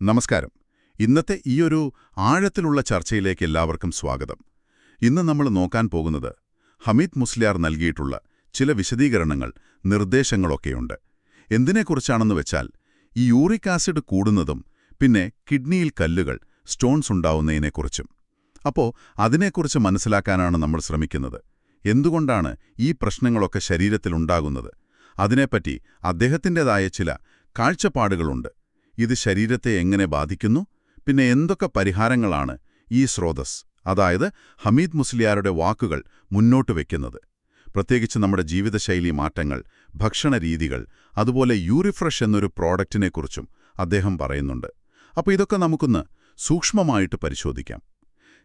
നമസ്കാരം. ഇന്നത്തെ ഈ ഒരു ആഴത്തിലുള്ള ചർച്ചയിലേക്ക് എല്ലാവർക്കും സ്വാഗതം. ഇന്ന് നമ്മൾ നോക്കാൻ പോകുന്നത് ഹമീദ് മുസ്ലിയാർ നൽകിയിട്ടുള്ള ചില വിശദീകരണങ്ങൾ നിർദ്ദേശങ്ങളൊക്കെയുണ്ട്. എന്തിനെക്കുറിച്ചാണെന്ന് വെച്ചാൽ ഈ യൂറിക് ആസിഡ് കൂടുന്നതും പിന്നെ കിഡ്നിയിൽ കല്ലുകൾ സ്റ്റോൺസ് ഉണ്ടാവുന്നതിനെക്കുറിച്ചും. അപ്പോൾ അതിനെക്കുറിച്ച് മനസ്സിലാക്കാനാണ് നമ്മൾ ശ്രമിക്കുന്നത്. എന്തുകൊണ്ടാണ് ഈ പ്രശ്നങ്ങളൊക്കെ ശരീരത്തിലുണ്ടാകുന്നത്? അതിനെപ്പറ്റി അദ്ദേഹത്തിന്റെതായ ചില കാഴ്ചപ്പാടുകളുണ്ട്. ഇത് ശരീരത്തെ എങ്ങനെ ബാധിക്കുന്നു? പിന്നെ എന്തൊക്കെ പരിഹാരങ്ങളാണ് ഈ സ്രോതസ് അതായത് ഹമീദ് മുസ്ലിയാരുടെ വാക്കുകൾ മുന്നോട്ട് വയ്ക്കുന്നത് പ്രത്യേകിച്ച് നമ്മുടെ ജീവിതശൈലി മാറ്റങ്ങൾ ഭക്ഷണരീതികൾ അതുപോലെ യൂറിഫ്രഷ് എന്നൊരു പ്രോഡക്റ്റിനെക്കുറിച്ചും അദ്ദേഹം പറയുന്നുണ്ട്. അപ്പോൾ ഇതൊക്കെ നമുക്കൊന്ന് സൂക്ഷ്മമായിട്ട് പരിശോധിക്കാം.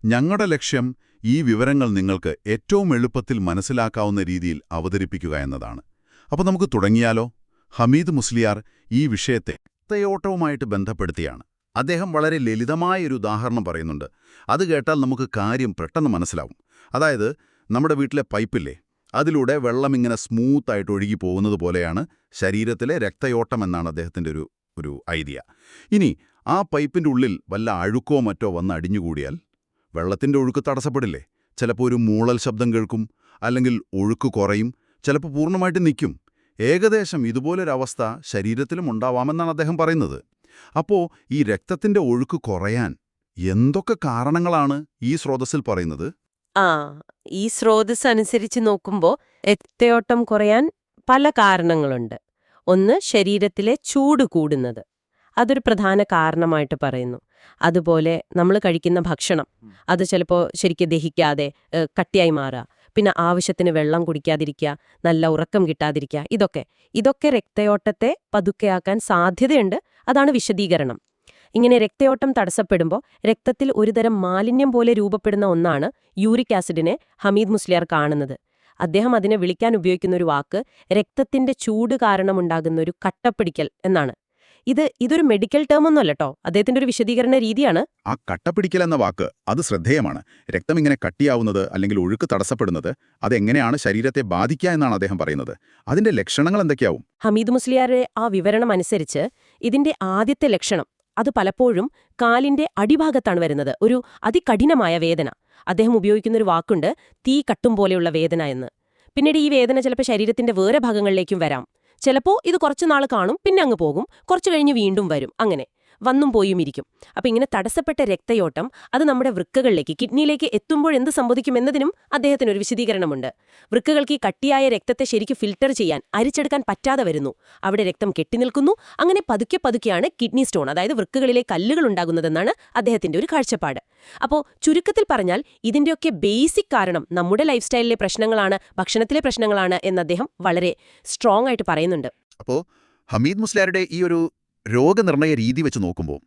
ഞങ്ങളുടെ ലക്ഷ്യം ഈ വിവരങ്ങൾ നിങ്ങൾക്ക് ഏറ്റവും എളുപ്പത്തിൽ മനസ്സിലാക്കാവുന്ന രീതിയിൽ അവതരിപ്പിക്കുക എന്നതാണ്. അപ്പോൾ നമുക്ക് തുടങ്ങിയാലോ? ഹമീദ് മുസ്ലിയാർ ഈ വിഷയത്തെ രക്തയോട്ടവുമായിട്ട് ബന്ധപ്പെടുത്തിയാണ്. അദ്ദേഹം വളരെ ലളിതമായ ഒരു ഉദാഹരണം പറയുന്നുണ്ട്. അത് കേട്ടാൽ നമുക്ക് കാര്യം പെട്ടെന്ന് മനസ്സിലാവും. അതായത് നമ്മുടെ വീട്ടിലെ പൈപ്പില്ലേ അതിലൂടെ വെള്ളം ഇങ്ങനെ സ്മൂത്തായിട്ട് ഒഴുകി പോകുന്നത് പോലെയാണ് ശരീരത്തിലെ രക്തയോട്ടം എന്നാണ് അദ്ദേഹത്തിന്റെ ഒരു ഒരു ഐഡിയ. ഇനി ആ പൈപ്പിന്റെ ഉള്ളിൽ വല്ല അഴുക്കോ മറ്റോ വന്ന് അടിഞ്ഞുകൂടിയാൽ വെള്ളത്തിന്റെ ഒഴുക്ക് തടസ്സപ്പെടില്ലേ? ചിലപ്പോൾ ഒരു മൂളൽ ശബ്ദം കേൾക്കും അല്ലെങ്കിൽ ഒഴുക്ക് കുറയും ചിലപ്പോൾ പൂർണമായിട്ട് നിൽക്കും. ഏകദേശം ഇതുപോലൊരവസ്ഥ ശരീരത്തിലും ഉണ്ടാവാമെന്നാണ് അദ്ദേഹം പറയുന്നത്. അപ്പോ ഈ രക്തത്തിന്റെ ഒഴുക്ക് കുറയാൻ എന്തൊക്കെ കാരണങ്ങളാണ് ഈ സ്രോതസ്സിൽ പറയുന്നത്? ആ ഈ സ്രോതസ് അനുസരിച്ച് നോക്കുമ്പോൾ രക്തയോട്ടം കുറയാൻ പല കാരണങ്ങളുണ്ട്. ഒന്ന് ശരീരത്തിലെ ചൂട് കൂടുന്നത്. അതൊരു പ്രധാന കാരണമായിട്ട് പറയുന്നു. അതുപോലെ നമ്മൾ കഴിക്കുന്ന ഭക്ഷണം. അത് ചിലപ്പോൾ ശരിക്കും ദഹിക്കാതെ കട്ടിയായി മാറുക. പിന്നെ ആവശ്യത്തിന് വെള്ളം കുടിക്കാതിരിക്കുക നല്ല ഉറക്കം കിട്ടാതിരിക്കുക ഇതൊക്കെ. ഇതൊക്കെ രക്തയോട്ടത്തെ പതുക്കെയാക്കാൻ സാധ്യതയുണ്ട്. അതാണ് വിശദീകരണം. ഇങ്ങനെ രക്തയോട്ടം തടസ്സപ്പെടുമ്പോൾ രക്തത്തിൽ ഒരുതരം മാലിന്യം പോലെ രൂപപ്പെടുന്ന ഒന്നാണ് യൂറിക് ആസിഡിനെ ഹമീദ് മുസ്ലിയാർ കാണുന്നത്. അദ്ദേഹം അതിനെ വിളിക്കാൻ ഉപയോഗിക്കുന്ന ഒരു വാക്ക് രക്തത്തിന്റെ ചൂട് കാരണമുണ്ടാകുന്ന ഒരു കട്ടപ്പിടിക്കൽ എന്നാണ്. ഇത് ഇതൊരു മെഡിക്കൽ ടേം ഒന്നുമല്ല കേട്ടോ അദ്ദേഹത്തിന്റെ ഒരു വിശദീകരണ രീതിയാണ്. ആ കട്ടപ്പിടിക്കൽ എന്ന വാക്ക് അത് ശ്രദ്ധേയമാണ്. രക്തം ഇങ്ങനെ കട്ടിയാവുന്നത് അല്ലെങ്കിൽ ഒഴുക്ക് തടസ്സപ്പെടുന്നത് അതെങ്ങനെയാണ് ശരീരത്തെ ബാധിക്കുക എന്നാണ് അദ്ദേഹം പറയുന്നത്. അതിന്റെ ലക്ഷണങ്ങൾ എന്തൊക്കെയാവും? ഹമീദ് മുസ്ലിയാരുടെ ആ വിവരണം അനുസരിച്ച് ഇതിന്റെ ആദ്യത്തെ ലക്ഷണം അത് പലപ്പോഴും കാലിന്റെ അടിഭാഗത്താണ് വരുന്നത്. ഒരു അതികഠിനമായ വേദന. അദ്ദേഹം ഉപയോഗിക്കുന്ന ഒരു വാക്കുണ്ട് തീ കട്ടും പോലെയുള്ള വേദന എന്ന്. പിന്നീട് ഈ വേദന ചിലപ്പോൾ ശരീരത്തിന്റെ വേറെ ഭാഗങ്ങളിലേക്കും വരാം. ചിലപ്പോൾ ഇത് കുറച്ചുനാൾ കാണും പിന്നെ അങ്ങ് പോകും. കുറച്ചു കഴിഞ്ഞ് വീണ്ടും വരും. അങ്ങനെ. വന്നും പോയും ഇരിക്കും. അപ്പം ഇങ്ങനെ തടസ്സപ്പെട്ട രക്തയോട്ടം അത് നമ്മുടെ വൃക്കകളിലേക്ക് കിഡ്നിയിലേക്ക് എത്തുമ്പോൾ എന്ത് സംഭവിക്കും എന്നതിനും അദ്ദേഹത്തിന് ഒരു വിശദീകരണമുണ്ട്. വൃക്കകൾക്ക് ഈ കട്ടിയായ രക്തത്തെ ശരിക്കും ഫിൽട്ടർ ചെയ്യാൻ അരിച്ചെടുക്കാൻ പറ്റാതെ വരുന്നു. അവിടെ രക്തം കെട്ടിനിൽക്കുന്നു അങ്ങനെ പതുക്കെ പതുക്കെയാണ് കിഡ്നി സ്റ്റോൺ അതായത് വൃക്കകളിലെ കല്ലുകൾ ഉണ്ടാകുന്നതെന്നാണ് അദ്ദേഹത്തിന്റെ ഒരു കാഴ്ചപ്പാട്. അപ്പോൾ ചുരുക്കത്തിൽ പറഞ്ഞാൽ ഇതിന്റെയൊക്കെ ബേസിക് കാരണം നമ്മുടെ ലൈഫ് സ്റ്റൈലിലെ പ്രശ്നങ്ങളാണ് ഭക്ഷണത്തിലെ പ്രശ്നങ്ങളാണ് എന്ന് അദ്ദേഹം വളരെ സ്ട്രോങ് ആയിട്ട് പറയുന്നുണ്ട്. അപ്പോൾ ഹമീദ് മുസ്ലാരുടെ ഈ ഒരു രോഗനിർണയ രീതി വെച്ച് നോക്കുമ്പോൾ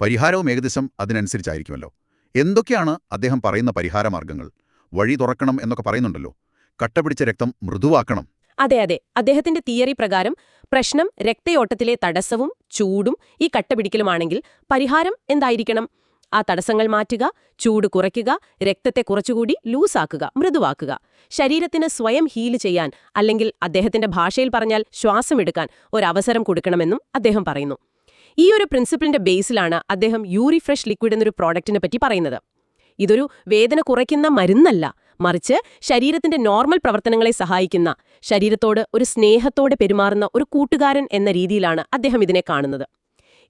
പരിഹാരവും ഏകദേശം അതിനനുസരിച്ചായിരിക്കുമല്ലോ. എന്തൊക്കെയാണ് അദ്ദേഹം പറയുന്ന പരിഹാരമാർഗങ്ങൾ? വഴി തുറക്കണം എന്നൊക്കെ പറയുന്നുണ്ടല്ലോ. കട്ടപിടിച്ച രക്തം മൃദുവാക്കണം. അതെ അതെ. അദ്ദേഹത്തിന്റെ തിയറി പ്രകാരം പ്രശ്നം രക്തയോട്ടത്തിലെ തടസ്സവും ചൂടും ഈ കട്ടപിടിക്കലുമാണെങ്കിൽ പരിഹാരം എന്തായിരിക്കണം? ആ തടസ്സങ്ങൾ മാറ്റുക ചൂട് കുറയ്ക്കുക രക്തത്തെ കുറച്ചുകൂടി ലൂസാക്കുക മൃദുവാക്കുക. ശരീരത്തിന് സ്വയം ഹീൽ ചെയ്യാൻ അല്ലെങ്കിൽ അദ്ദേഹത്തിന്റെ ഭാഷയിൽ പറഞ്ഞാൽ ശ്വാസമെടുക്കാൻ ഒരവസരം കൊടുക്കണമെന്നും അദ്ദേഹം പറയുന്നു. ഈ ഒരു പ്രിൻസിപ്പിളിന്റെ ബേസിലാണ് അദ്ദേഹം യൂറിഫ്രഷ് ലിക്വിഡ് എന്നൊരു പ്രോഡക്റ്റിനെ പറ്റി പറയുന്നത്. ഇതൊരു വേദന കുറയ്ക്കുന്ന മരുന്നല്ല. മറിച്ച് ശരീരത്തിന്റെ നോർമൽ പ്രവർത്തനങ്ങളെ സഹായിക്കുന്ന ശരീരത്തോട് ഒരു സ്നേഹത്തോടെ പെരുമാറുന്ന ഒരു കൂട്ടുകാരൻ എന്ന രീതിയിലാണ് അദ്ദേഹം ഇതിനെ കാണുന്നത്.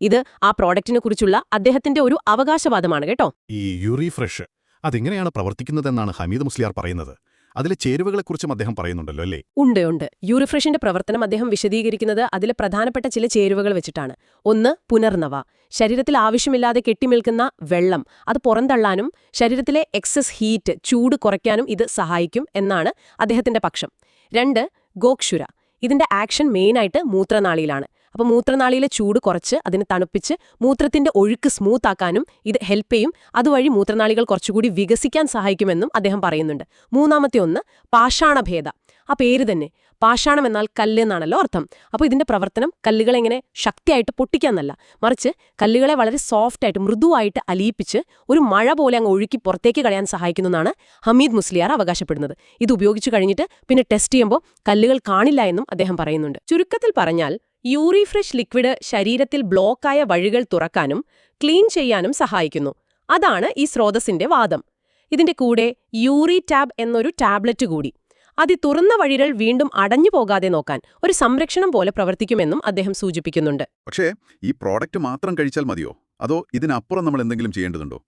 ഇത് ആ പ്രോഡക്റ്റിനെ കുറിച്ചുള്ള അദ്ദേഹത്തിന്റെ ഒരു അവകാശവാദമാണ് കേട്ടോ. ഈ യൂറി ഫ്രഷ് അതെങ്ങനെയാണ് പ്രവർത്തിക്കുന്നതെന്നാണ് ഹമീദ് മുസ്ലിയാർ പറയുന്നത്. അതിലെ ചേരുവകളെക്കുറിച്ചും അദ്ദേഹം പറയുന്നുണ്ടല്ലോ അല്ലേ? ഉണ്ട് ഉണ്ട്. യൂറിഫ്രഷിന്റെ പ്രവർത്തനം അദ്ദേഹം വിശദീകരിക്കുന്നത് അതിലെ പ്രധാനപ്പെട്ട ചില ചേരുവകൾ വെച്ചിട്ടാണ്. ഒന്ന് പുനർനവ. ശരീരത്തിൽ ആവശ്യമില്ലാതെ കെട്ടിമിൽക്കുന്ന വെള്ളം അത് പുറന്തള്ളാനും ശരീരത്തിലെ എക്സസ് ഹീറ്റ് ചൂട് കുറയ്ക്കാനും ഇത് സഹായിക്കും എന്നാണ് അദ്ദേഹത്തിന്റെ പക്ഷം. രണ്ട് ഗോക്ഷുര. ഇതിന്റെ ആക്ഷൻ മെയിനായിട്ട് മൂത്രനാളിയിലാണ്. അപ്പോൾ മൂത്രനാളിയിലെ ചൂട് കുറച്ച് അതിനെ തണുപ്പിച്ച് മൂത്രത്തിന്റെ ഒഴുക്ക് സ്മൂത്ത് ആക്കാനും ഇത് ഹെൽപ്പ് ചെയ്യും. അതുവഴി മൂത്രനാളികൾ കുറച്ചുകൂടി വികസിക്കാൻ സഹായിക്കുമെന്നും അദ്ദേഹം പറയുന്നുണ്ട്. മൂന്നാമത്തെ ഒന്ന് പാഷാണഭേദ ആ പേര് തന്നെ പാഷാണം എന്നാൽ കല്ല് എന്നാണല്ലോ അർത്ഥം. അപ്പോൾ ഇതിന്റെ പ്രവർത്തനം കല്ലുകളെ ഇങ്ങനെ ശക്തിയായിട്ട് പൊട്ടിക്കാന്നല്ല മറിച്ച് കല്ലുകളെ വളരെ സോഫ്റ്റായിട്ട് മൃദുവായിട്ട് അലിയിപ്പിച്ച് ഒരു മഴ പോലെ അങ്ങ് ഒഴുക്കി പുറത്തേക്ക് കളയാൻ സഹായിക്കുന്നതാണ് ഹമീദ് മുസ്ലിയാർ അവകാശപ്പെടുന്നത്. ഇത് ഉപയോഗിച്ചു കഴിഞ്ഞിട്ട് പിന്നെ ടെസ്റ്റ് ചെയ്യുമ്പോൾ കല്ലുകൾ കാണില്ല എന്നും അദ്ദേഹം പറയുന്നുണ്ട്. ചുരുക്കത്തിൽ പറഞ്ഞാൽ യൂറിഫ്രഷ് ലിക്വിഡ് ശരീരത്തിൽ ബ്ലോക്കായ വഴികൾ തുറക്കാനും ക്ലീൻ ചെയ്യാനും സഹായിക്കുന്നു. അതാണ് ഈ സ്രോതസ്സിന്റെ വാദം. ഇതിന്റെ കൂടെ യൂറി ടാബ് എന്നൊരു ടാബ്ലറ്റ് കൂടി. അതി തുറന്ന വഴികൾ വീണ്ടും അടഞ്ഞു പോകാതെ നോക്കാൻ ഒരു സംരക്ഷണം പോലെ പ്രവർത്തിക്കുമെന്നും അദ്ദേഹം സൂചിപ്പിക്കുന്നുണ്ട്. പക്ഷേ ഈ പ്രോഡക്റ്റ് മാത്രം കഴിച്ചാൽ മതിയോ? അതോ ഇതിനപ്പുറം നമ്മൾ എന്തെങ്കിലും ചെയ്യേണ്ടതുണ്ടോ?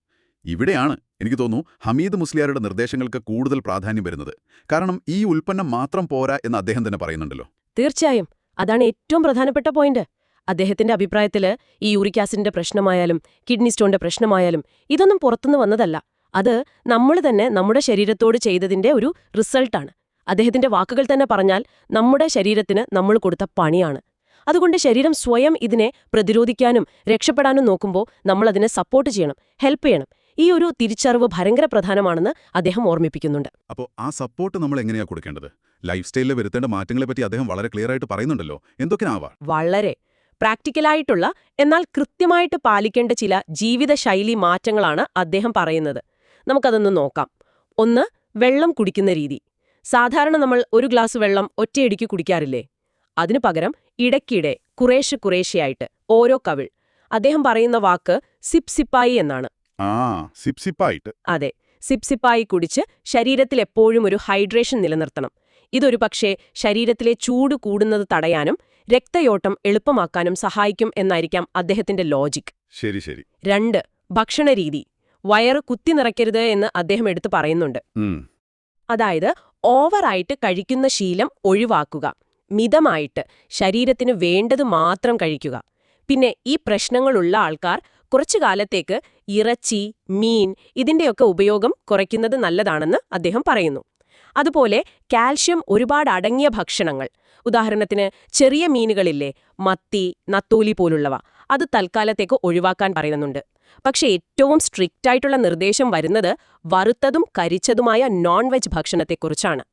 ഇവിടെയാണ് എനിക്ക് തോന്നുന്നു ഹമീദ് മുസ്ലിയാരുടെ നിർദ്ദേശങ്ങൾക്ക് കൂടുതൽ പ്രാധാന്യം വരുന്നത്. കാരണം ഈ ഉൽപ്പന്നം മാത്രം പോരാ എന്ന് അദ്ദേഹം തന്നെ പറയുന്നുണ്ടല്ലോ. തീർച്ചയായും. അതാണ് ഏറ്റവും പ്രധാനപ്പെട്ട പോയിന്റ്. അദ്ദേഹത്തിന്റെ അഭിപ്രായത്തിൽ ഈ യൂറിക് ആസിഡിന്റെ പ്രശ്നമായാലും കിഡ്നി സ്റ്റോണിന്റെ പ്രശ്നമായാലും ഇതൊന്നും പുറത്തുനിന്ന് വന്നതല്ല. അത് നമ്മൾ തന്നെ നമ്മുടെ ശരീരത്തോട് ചെയ്തതിന്റെ ഒരു റിസൾട്ടാണ്. അദ്ദേഹത്തിന്റെ വാക്കുകൾ തന്നെ പറഞ്ഞാൽ നമ്മുടെ ശരീരത്തിന് നമ്മൾ കൊടുത്ത പണിയാണ്. അതുകൊണ്ട് ശരീരം സ്വയം ഇതിനെ പ്രതിരോധിക്കാനും രക്ഷപ്പെടാനും നോക്കുമ്പോൾ നമ്മൾ അതിനെ സപ്പോർട്ട് ചെയ്യണം ഹെൽപ്പ് ചെയ്യണം. ഈ ഒരു തിരിച്ചറിവ് ഭയങ്കര പ്രധാനമാണെന്ന് അദ്ദേഹം ഓർമ്മിപ്പിക്കുന്നുണ്ട്. അപ്പോൾ ആ സപ്പോർട്ട് നമ്മൾ എങ്ങനെയാ കൊടുക്കേണ്ടത്? ലൈഫ് സ്റ്റൈലിൽ വരുത്തേണ്ട മാറ്റങ്ങളെ പറ്റി അദ്ദേഹം വളരെ ക്ലിയർ ആയിട്ട് പറയുന്നുണ്ടല്ലോ. എന്തൊക്കെയാവാ വളരെ പ്രാക്ടിക്കലായിട്ടുള്ള എന്നാൽ കൃത്യമായിട്ട് പാലിക്കേണ്ട ചില ജീവിതശൈലി മാറ്റങ്ങളാണ് അദ്ദേഹം പറയുന്നത്. നമുക്കതൊന്ന് നോക്കാം. ഒന്ന് വെള്ളം കുടിക്കുന്ന രീതി. സാധാരണ നമ്മൾ ഒരു ഗ്ലാസ് വെള്ളം ഒറ്റയടിക്ക് കുടിക്കാറില്ലേ? അതിനു പകരം ഇടയ്ക്കിടെ കുറേശ്ശെ കുറേശ്ശെയായിട്ട് ഓരോ കവിൾ. അദ്ദേഹം പറയുന്ന വാക്ക് സിപ് സിപ്പായി എന്നാണ്. ആ അതെ സിപ്സിപ്പായി കുടിച്ച് ശരീരത്തിൽ എപ്പോഴും ഒരു ഹൈഡ്രേഷൻ നിലനിർത്തണം. ഇതൊരു പക്ഷേ ശരീരത്തിലെ ചൂട് കൂടുന്നത് തടയാനും രക്തയോട്ടം എളുപ്പമാക്കാനും സഹായിക്കും എന്നായിരിക്കാം അദ്ദേഹത്തിന്റെ ലോജിക്. ശരി ശരി. രണ്ട് ഭക്ഷണരീതി. വയറ് കുത്തി നിറയ്ക്കരുത് എന്ന് അദ്ദേഹം എടുത്തു പറയുന്നുണ്ട്. അതായത് ഓവറായിട്ട് കഴിക്കുന്ന ശീലം ഒഴിവാക്കുക. മിതമായിട്ട് ശരീരത്തിന് വേണ്ടത് മാത്രം കഴിക്കുക. പിന്നെ ഈ പ്രശ്നങ്ങളുള്ള ആൾക്കാർ കുറച്ചു കാലത്തേക്ക് ഇറച്ചി മീൻ ഇതിന്റെയൊക്കെ ഉപയോഗം കുറയ്ക്കുന്നത് നല്ലതാണെന്ന് അദ്ദേഹം പറയുന്നു. അതുപോലെ കാൽഷ്യം ഒരുപാട് അടങ്ങിയ ഭക്ഷണങ്ങൾ. ഉദാഹരണത്തിന് ചെറിയ മീനുകളില്ലേ മത്തി നത്തോലി പോലുള്ളവ അത് തൽക്കാലത്തേക്ക് ഒഴിവാക്കാൻ പറയുന്നുണ്ട്. പക്ഷേ ഏറ്റവും സ്ട്രിക്റ്റ് ആയിട്ടുള്ള നിർദ്ദേശം വരുന്നത് വറുത്തതും കരിച്ചതുമായ നോൺ വെജ് ഭക്ഷണത്തെക്കുറിച്ചാണ്.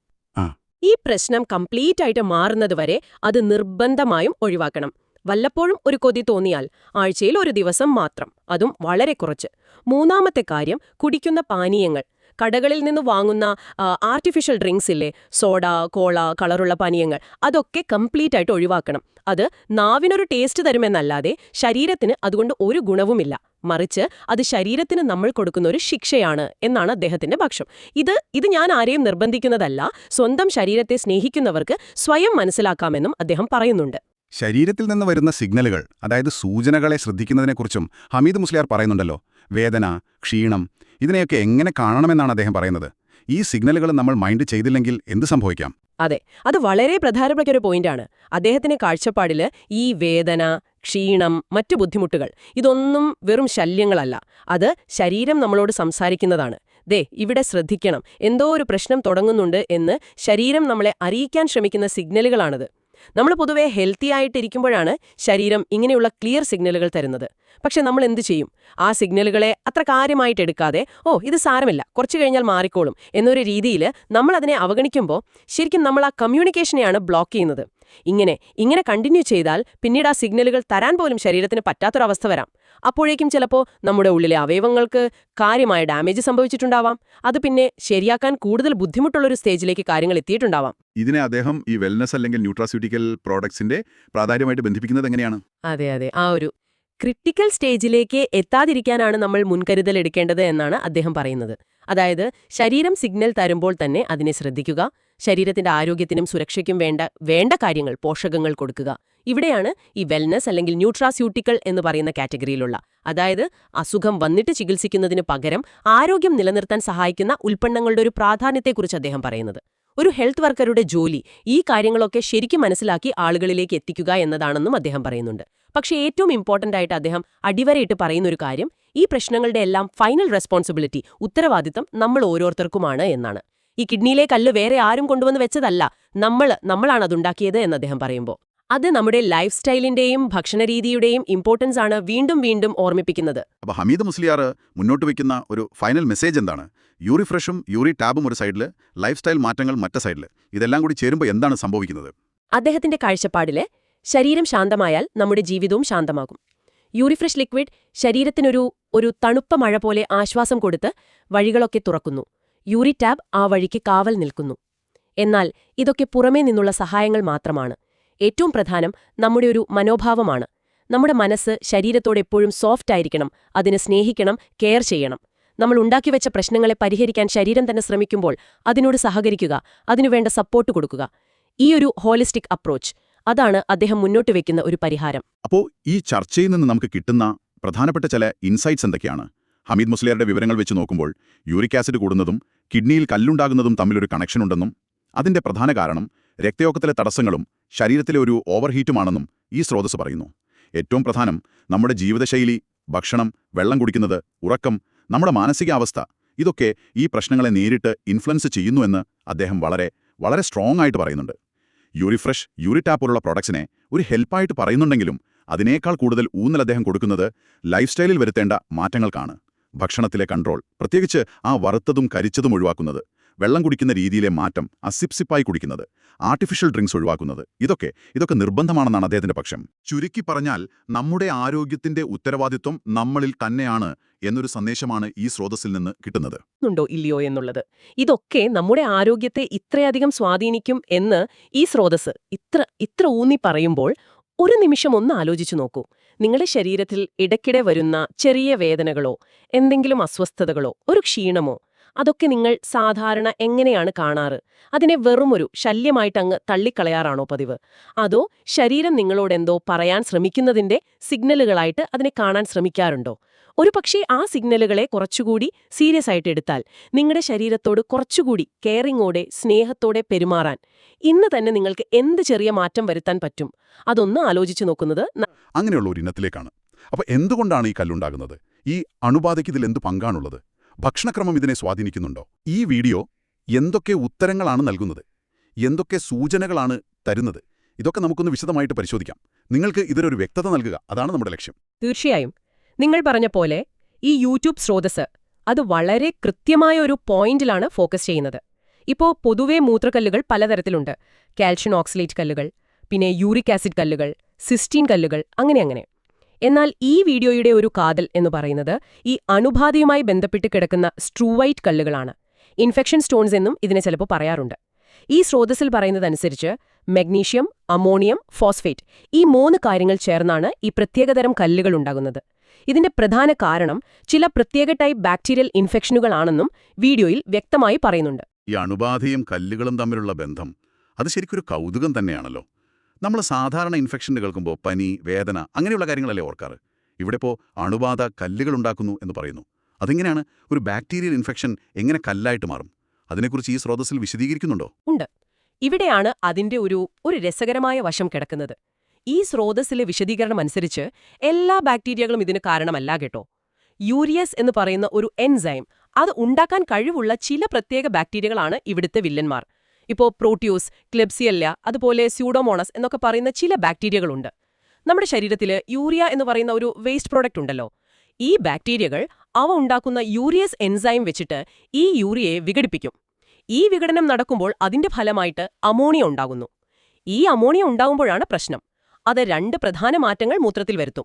ഈ പ്രശ്നം കംപ്ലീറ്റ് ആയിട്ട് മാറുന്നതുവരെ അത് നിർബന്ധമായും ഒഴിവാക്കണം. വല്ലപ്പോഴും ഒരു കൊതി തോന്നിയാൽ ആഴ്ചയിൽ ഒരു ദിവസം മാത്രം. അതും വളരെ കുറച്ച്. മൂന്നാമത്തെ കാര്യം കുടിക്കുന്ന പാനീയങ്ങൾ. കടകളിൽ നിന്ന് വാങ്ങുന്ന ആർട്ടിഫിഷ്യൽ ഡ്രിങ്ക്സ് ഇല്ലേ? സോഡ കോള കളറുള്ള പാനീയങ്ങൾ. അതൊക്കെ കംപ്ലീറ്റ് ആയിട്ട് ഒഴിവാക്കണം. അത് നാവിനൊരു ടേസ്റ്റ് തരുമെന്നല്ലാതെ ശരീരത്തിന് അതുകൊണ്ട് ഒരു ഗുണവുമില്ല. മറിച്ച് അത് ശരീരത്തിന് നമ്മൾ കൊടുക്കുന്ന ഒരു ശിക്ഷയാണ് എന്നാണ് അദ്ദേഹത്തിന്റെ പക്ഷം. ഇത് ഇത് ഞാൻ ആരെയും നിർബന്ധിക്കുന്നതല്ല. സ്വന്തം ശരീരത്തെ സ്നേഹിക്കുന്നവർക്ക് സ്വയം മനസ്സിലാക്കാമെന്നും അദ്ദേഹം പറയുന്നുണ്ട്. ശരീരത്തിൽ നിന്ന് വരുന്ന സിഗ്നലുകൾ അതായത് സൂചനകളെ ശ്രദ്ധിക്കുന്നതിനെക്കുറിച്ചും ഹമീദ് മുസ്ലിയാർ പറയുന്നുണ്ടല്ലോ. വേദന ക്ഷീണം ഇതിനെയൊക്കെ എങ്ങനെ കാണണമെന്നാണ് അദ്ദേഹം പറയുന്നത്. ഈ സിഗ്നലുകൾ നമ്മൾ മൈൻഡ് ചെയ്തില്ലെങ്കിൽ എന്ത് സംഭവിക്കാം? അതെ അത് വളരെ പ്രധാനപ്പെട്ട ഒരു പോയിന്റാണ്. അദ്ദേഹത്തിന്റെ കാഴ്ചപ്പാടിൽ ഈ വേദന ക്ഷീണം മറ്റു ബുദ്ധിമുട്ടുകൾ ഇതൊന്നും വെറും ശല്യങ്ങളല്ല. അത് ശരീരം നമ്മളോട് സംസാരിക്കുന്നതാണ്. ദേ ഇവിടെ ശ്രദ്ധിക്കണം. എന്തോ ഒരു പ്രശ്നം തുടങ്ങുന്നുണ്ട് എന്ന് ശരീരം നമ്മളെ അറിയിക്കാൻ ശ്രമിക്കുന്ന സിഗ്നലുകളാണിത്. നമ്മൾ പൊതുവേ ഹെൽത്തി ആയിട്ടിരിക്കുമ്പോഴാണ് ശരീരം ഇങ്ങനെയുള്ള ക്ലിയർ സിഗ്നലുകൾ തരുന്നത്. പക്ഷെ നമ്മൾ എന്ത് ചെയ്യും? ആ സിഗ്നലുകളെ അത്ര കാര്യമായിട്ട് എടുക്കാതെ ഓ ഇത് സാരമില്ല കുറച്ചു കഴിഞ്ഞാൽ മാറിക്കോളും എന്നൊരു രീതിയിൽ നമ്മൾ അതിനെ അവഗണിക്കുമ്പോൾ ശരിക്കും നമ്മൾ ആ കമ്മ്യൂണിക്കേഷനെയാണ് ബ്ലോക്ക് ചെയ്യുന്നത്. ഇങ്ങനെ ഇങ്ങനെ കണ്ടിന്യൂ ചെയ്താൽ പിന്നീട് ആ സിഗ്നലുകൾ തരാൻ പോലും ശരീരത്തിന് പറ്റാത്തൊരവസ്ഥ വരാം. അപ്പോഴേക്കും ചിലപ്പോൾ നമ്മുടെ ഉള്ളിലെ അവയവങ്ങൾക്ക് കാര്യമായ ഡാമേജ് സംഭവിച്ചിട്ടുണ്ടാവാം. അത് പിന്നെ ശരിയാക്കാൻ കൂടുതൽ ബുദ്ധിമുട്ടുള്ളൊരു സ്റ്റേജിലേക്ക് കാര്യങ്ങൾ എത്തിയിട്ടുണ്ടാവാം. ഇതിനെ അദ്ദേഹം ഈ വെൽനസ് അല്ലെങ്കിൽ ന്യൂട്രാസ്യൂട്ടിക്കൽ പ്രോഡക്ട്സിന്റെ പ്രാധാന്യമായിട്ട് ബന്ധിപ്പിക്കുന്നത് എങ്ങനെയാണ്? അതെ അതെ. ആ ഒരു ക്രിട്ടിക്കൽ സ്റ്റേജിലേക്ക് എത്താതിരിക്കാനാണ് നമ്മൾ മുൻകരുതൽ എടുക്കേണ്ടത് എന്നാണ് അദ്ദേഹം പറയുന്നത്. അതായത് ശരീരം സിഗ്നൽ തരുമ്പോൾ തന്നെ അതിനെ ശ്രദ്ധിക്കുക ശരീരത്തിന്റെ ആരോഗ്യത്തിനും സുരക്ഷയ്ക്കും വേണ്ട വേണ്ട കാര്യങ്ങൾ പോഷകങ്ങൾ കൊടുക്കുക. ഇവിടെയാണ് ഈ വെൽനസ് അല്ലെങ്കിൽ ന്യൂട്രാസ്യൂട്ടിക്കൽ എന്ന് പറയുന്ന കാറ്റഗറിയിലുള്ള അതായത് അസുഖം വന്നിട്ട് ചികിത്സിക്കുന്നതിന് പകരം ആരോഗ്യം നിലനിർത്താൻ സഹായിക്കുന്ന ഉൽപ്പന്നങ്ങളുടെ ഒരു പ്രാധാന്യത്തെക്കുറിച്ച് അദ്ദേഹം പറയുന്നത്. ഒരു ഹെൽത്ത് വർക്കറുടെ ജോലി ഈ കാര്യങ്ങളൊക്കെ ശരിക്കും മനസ്സിലാക്കി ആളുകളിലേക്ക് എത്തിക്കുക എന്നതാണെന്നും അദ്ദേഹം പറയുന്നുണ്ട്. പക്ഷേ ഏറ്റവും ഇമ്പോർട്ടന്റ് ആയിട്ട് അദ്ദേഹം അടിവരയിട്ട് പറയുന്ന ഒരു കാര്യം ഈ പ്രശ്നങ്ങളുടെ എല്ലാം ഫൈനൽ റെസ്പോൺസിബിലിറ്റി ഉത്തരവാദിത്തം നമ്മൾ ഓരോരുത്തർക്കുമാണ് എന്നാണ്. ഈ കിഡ്നിയിലെ കല്ല് വേറെ ആരും കൊണ്ടുവന്ന് വെച്ചതല്ല. നമ്മൾ നമ്മളാണ് അതുണ്ടാക്കിയത് എന്ന് അദ്ദേഹം പറയുമ്പോൾ. അത് നമ്മുടെ ലൈഫ് സ്റ്റൈലിന്റെയും ഭക്ഷണരീതിയുടെയും ഇമ്പോർട്ടൻസ് ആണ് വീണ്ടും വീണ്ടും ഓർമ്മിപ്പിക്കുന്നത്. അപ്പോൾ ഹമീദ് മുസ്ലിയാർ മുന്നോട്ട് വയ്ക്കുന്ന ഒരു ഫൈനൽ മെസ്സേജ് എന്താണ്? യൂറി ഫ്രഷും യൂറി ടാബും ഒരു സൈഡിൽ ലൈഫ് സ്റ്റൈൽ മാറ്റങ്ങൾ മറ്റേ സൈഡിൽ ഇതെല്ലാം കൂടി ചേരുമ്പോൾ എന്താണ് സംഭവിക്കുന്നത്? അദ്ദേഹത്തിന്റെ കാഴ്ചപ്പാടിൽ ശരീരം ശാന്തമായാൽ നമ്മുടെ ജീവിതവും ശാന്തമാകും. യൂറിഫ്രഷ് ലിക്വിഡ് ശരീരത്തിനൊരു ഒരു തണുപ്പ മഴ പോലെ ആശ്വാസം കൊടുത്ത് വഴികളൊക്കെ തുറക്കുന്നു. യൂറി ടാബ് ആ വഴിക്ക് കാവൽ നിൽക്കുന്നു. എന്നാൽ ഇതൊക്കെ പുറമേ നിന്നുള്ള സഹായങ്ങൾ മാത്രമാണ്. ഏറ്റവും പ്രധാനം നമ്മുടെ ഒരു മനോഭാവമാണ്. നമ്മുടെ മനസ്സ് ശരീരത്തോട് എപ്പോഴും സോഫ്റ്റ് ആയിരിക്കണം അതിനെ സ്നേഹിക്കണം കെയർ ചെയ്യണം. നമ്മൾ ഉണ്ടാക്കിവെച്ച പ്രശ്നങ്ങളെ പരിഹരിക്കാൻ ശരീരം തന്നെ ശ്രമിക്കുമ്പോൾ അതിനോട് സഹകരിക്കുക അതിനുവേണ്ട സപ്പോർട്ട് കൊടുക്കുക. ഈ ഒരു ഹോളിസ്റ്റിക് അപ്രോച്ച് അതാണ് അദ്ദേഹം മുന്നോട്ട് വെക്കുന്ന ഒരു പരിഹാരം. അപ്പോൾ ഈ ചർച്ചയിൽ നിന്ന് നമുക്ക് കിട്ടുന്ന പ്രധാനപ്പെട്ട ചില ഇൻസൈറ്റ്സ് എന്തൊക്കെയാണ്? ഹമീദ് മുസ്ലിയാരുടെ വിവരങ്ങൾ വെച്ച് നോക്കുമ്പോൾ യൂറിക് ആസിഡ് കൂടുന്നതും കിഡ്നിയിൽ കല്ലുണ്ടാകുന്നതും തമ്മിലൊരു കണക്ഷൻ ഉണ്ടെന്നും അതിന്റെ പ്രധാന കാരണം രക്തയോഗത്തിലെ തടസ്സങ്ങളും ശരീരത്തിലെ ഒരു ഓവർഹീറ്റുമാണെന്നും ഈ സ്രോതസ് പറയുന്നു. ഏറ്റവും പ്രധാനം നമ്മുടെ ജീവിതശൈലി ഭക്ഷണം വെള്ളം കുടിക്കുന്നത് ഉറക്കം നമ്മുടെ മാനസികാവസ്ഥ ഇതൊക്കെ ഈ പ്രശ്നങ്ങളെ നേരിട്ട് ഇൻഫ്ലുവൻസ് ചെയ്യുന്നുവെന്ന് അദ്ദേഹം വളരെ വളരെ സ്ട്രോങ് ആയിട്ട് പറയുന്നുണ്ട്. യൂറിഫ്രഷ് യൂറിറ്റാ പോലുള്ള പ്രോഡക്ട്സിനെ ഒരു ഹെൽപ്പായിട്ട് പറയുന്നുണ്ടെങ്കിലും അതിനേക്കാൾ കൂടുതൽ ഊന്നൽ അദ്ദേഹം കൊടുക്കുന്നത് ലൈഫ് സ്റ്റൈലിൽ വരുത്തേണ്ട മാറ്റങ്ങൾക്കാണ്. ഭക്ഷണത്തിലെ കൺട്രോൾ പ്രത്യേകിച്ച് ആ വറുത്തതും കരിച്ചതും ഒഴിവാക്കുന്നത് വെള്ളം കുടിക്കുന്ന രീതിയിലെ മാറ്റം അസിപ്സിപ്പായി കുടിക്കുന്നത് ആർട്ടിഫിഷ്യൽ ഡ്രിങ്ക്സ് ഒഴിവാക്കുന്നത് ഇതൊക്കെ ഇതൊക്കെ നിർബന്ധമാണെന്നാണ് അദ്ദേഹത്തിന്റെ പക്ഷം. ചുരുക്കി പറഞ്ഞാൽ നമ്മുടെ ആരോഗ്യത്തിന്റെ ഉത്തരവാദിത്വം നമ്മളിൽ തന്നെയാണ് എന്നൊരു സന്ദേശമാണ് ഈ സ്രോതസ്സിൽ നിന്ന് കിട്ടുന്നത്. ഉണ്ടോ ഇല്ലയോ എന്നുള്ളത്? ഇതൊക്കെ നമ്മുടെ ആരോഗ്യത്തെ ഇത്രയധികം സ്വാധീനിക്കും എന്ന് ഈ സ്രോതസ് ഇത്ര ഇത്ര ഊന്നി പറയുമ്പോൾ ഒരു നിമിഷം ഒന്ന് ആലോചിച്ചു നോക്കൂ. നിങ്ങളുടെ ശരീരത്തിൽ ഇടയ്ക്കിടെ വരുന്ന ചെറിയ വേദനകളോ എന്തെങ്കിലും അസ്വസ്ഥതകളോ ഒരു ക്ഷീണമോ അതൊക്കെ നിങ്ങൾ സാധാരണ എങ്ങനെയാണ് കാണാറ്? അതിനെ വെറുമൊരു ശല്യമായിട്ടങ്ങ് തള്ളിക്കളയാറാണോ പതിവ്? അതോ ശരീരം നിങ്ങളോടെന്തോ പറയാൻ ശ്രമിക്കുന്നതിന്റെ സിഗ്നലുകളായിട്ട് അതിനെ കാണാൻ ശ്രമിക്കാറുണ്ടോ? ഒരുപക്ഷേ ആ സിഗ്നലുകളെ കുറച്ചുകൂടി സീരിയസ് ആയിട്ട് എടുത്താൽ നിങ്ങളുടെ ശരീരത്തോട് കുറച്ചുകൂടി കെയറിങ്ങോടെ സ്നേഹത്തോടെ പെരുമാറാൻ ഇന്ന് തന്നെ നിങ്ങൾക്ക് എന്ത് ചെറിയ മാറ്റം വരുത്താൻ പറ്റും? അതൊന്ന് ആലോചിച്ചു നോക്കുന്നത് അങ്ങനെയുള്ള ഒരു ഇനത്തിലേക്കാണ്. അപ്പോൾ എന്തുകൊണ്ടാണ് ഈ കല്ലുണ്ടാകുന്നത്? ഈ അണുബാധയ്ക്ക് ഇതിൽ എന്ത് പങ്കാണുള്ളത്? ഭക്ഷണക്രമം ഇതിനെ സ്വാധീനിക്കുന്നുണ്ടോ? ഈ വീഡിയോ എന്തൊക്കെ ഉത്തരങ്ങളാണ് നൽകുന്നത്? എന്തൊക്കെ സൂചനകളാണ് തരുന്നത്? ഇതൊക്കെ നമുക്കൊന്ന് വിശദമായിട്ട് പരിശോധിക്കാം. നിങ്ങൾക്ക് ഇതിലൊരു വ്യക്തത നൽകുക. അതാണ് നമ്മുടെ ലക്ഷ്യം. തീർച്ചയായും. നിങ്ങൾ പറഞ്ഞ പോലെ ഈ യൂട്യൂബ് സ്രോതസ് അത് വളരെ കൃത്യമായ ഒരു പോയിന്റിലാണ് ഫോക്കസ് ചെയ്യുന്നത്. ഇപ്പോൾ പൊതുവേ മൂത്രക്കല്ലുകൾ പലതരത്തിലുണ്ട്. കാൽഷ്യം ഓക്സിലേറ്റ് കല്ലുകൾ പിന്നെ യൂറിക് ആസിഡ് കല്ലുകൾ സിസ്റ്റീൻ കല്ലുകൾ അങ്ങനെ അങ്ങനെ. എന്നാൽ ഈ വീഡിയോയുടെ ഒരു കാതൽ എന്ന് പറയുന്നത് ഈ അണുബാധയുമായി ബന്ധപ്പെട്ട് കിടക്കുന്ന സ്ട്രൂവൈറ്റ് കല്ലുകളാണ്. ഇൻഫെക്ഷൻ സ്റ്റോൺസ് എന്നും ഇതിനെ ചിലപ്പോൾ പറയാറുണ്ട്. ഈ സ്രോതസ്സിൽ പറയുന്നതനുസരിച്ച് മഗ്നീഷ്യം അമോണിയം ഫോസ്ഫേറ്റ് ഈ മൂന്ന് കാര്യങ്ങൾ ചേർന്നാണ് ഈ പ്രത്യേകതരം കല്ലുകൾ ഉണ്ടാകുന്നത്. ഇതിന്റെ പ്രധാന കാരണം ചില പ്രത്യേക ടൈപ്പ് ബാക്ടീരിയൽ ഇൻഫെക്ഷനുകളാണെന്നും വീഡിയോയിൽ വ്യക്തമായി പറയുന്നുണ്ട്. ഈ അണുബാധയും കല്ലുകളും തമ്മിലുള്ള ബന്ധം അത് ശരിക്കൊരു കൗതുകം തന്നെയാണല്ലോ. നമ്മൾ സാധാരണ ഇൻഫെക്ഷൻ കേൾക്കുമ്പോൾ പനി വേദന അങ്ങനെയുള്ള കാര്യങ്ങളല്ലേ ഓർക്കാറ്. ഇവിടെ ഇപ്പോൾ അണുബാധ കല്ലുകൾ ഉണ്ടാക്കുന്നു എന്ന് പറയുന്നു. അതെങ്ങനെയാണ്? ഒരു ബാക്ടീരിയൽ ഇൻഫെക്ഷൻ എങ്ങനെ കല്ലായിട്ട് മാറും? അതിനെക്കുറിച്ച് ഈ സ്രോതസ്സിൽ വിശദീകരിക്കുന്നുണ്ടോ? ഉണ്ട്. ഇവിടെയാണ് അതിന്റെ ഒരു ഒരു രസകരമായ വശം കിടക്കുന്നത്. ഈ സ്രോതസ്സിലെ വിശദീകരണം അനുസരിച്ച് എല്ലാ ബാക്ടീരിയകളും ഇതിന് കാരണമല്ല കേട്ടോ. യൂരിയസ് എന്ന് പറയുന്ന ഒരു എൻസൈം അത് ഉണ്ടാക്കാൻ കഴിവുള്ള ചില പ്രത്യേക ബാക്ടീരിയകളാണ് ഇവിടുത്തെ വില്ലന്മാർ. ഇപ്പോ പ്രോട്യൂസ് ക്ലെബ്സിയല്ല അതുപോലെ സ്യൂഡോമോണസ് എന്നൊക്കെ പറയുന്ന ചില ബാക്ടീരിയകളുണ്ട്. നമ്മുടെ ശരീരത്തിൽ യൂറിയ എന്ന് പറയുന്ന ഒരു വേസ്റ്റ് പ്രോഡക്റ്റ് ഉണ്ടല്ലോ. ഈ ബാക്ടീരിയകൾ അവ ഉണ്ടാക്കുന്ന യൂറിയസ് എൻസൈം വെച്ചിട്ട് ഈ യൂറിയയെ വിഘടിപ്പിക്കും. ഈ വിഘടനം നടക്കുമ്പോൾ അതിന്റെ ഫലമായിട്ട് അമോണിയ ഉണ്ടാകുന്നു. ഈ അമോണിയ ഉണ്ടാകുമ്പോഴാണ് പ്രശ്നം. അത് രണ്ട് പ്രധാന മാറ്റങ്ങൾ മൂത്രത്തിൽ വരുത്തും.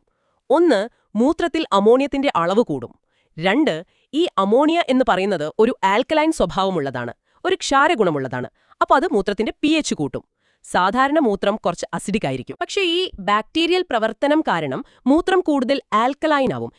ഒന്ന് മൂത്രത്തിൽ അമോണിയത്തിന്റെ അളവ് കൂടും. രണ്ട് ഈ അമോണിയ എന്ന് പറയുന്നത് ഒരു ആൽക്കലൈൻ സ്വഭാവമുള്ളതാണ്. ഒരു ക്ഷാരഗുണമുള്ളതാണ്. അപ്പോൾ അത് മൂത്രത്തിന്റെ പി എച്ച് കൂട്ടും. സാധാരണ മൂത്രം കുറച്ച് അസിഡിക് ആയിരിക്കും. പക്ഷേ ഈ ബാക്ടീരിയൽ പ്രവർത്തനം കാരണം മൂത്രം കൂടുതൽ ആൽക്കലൈൻ ആവും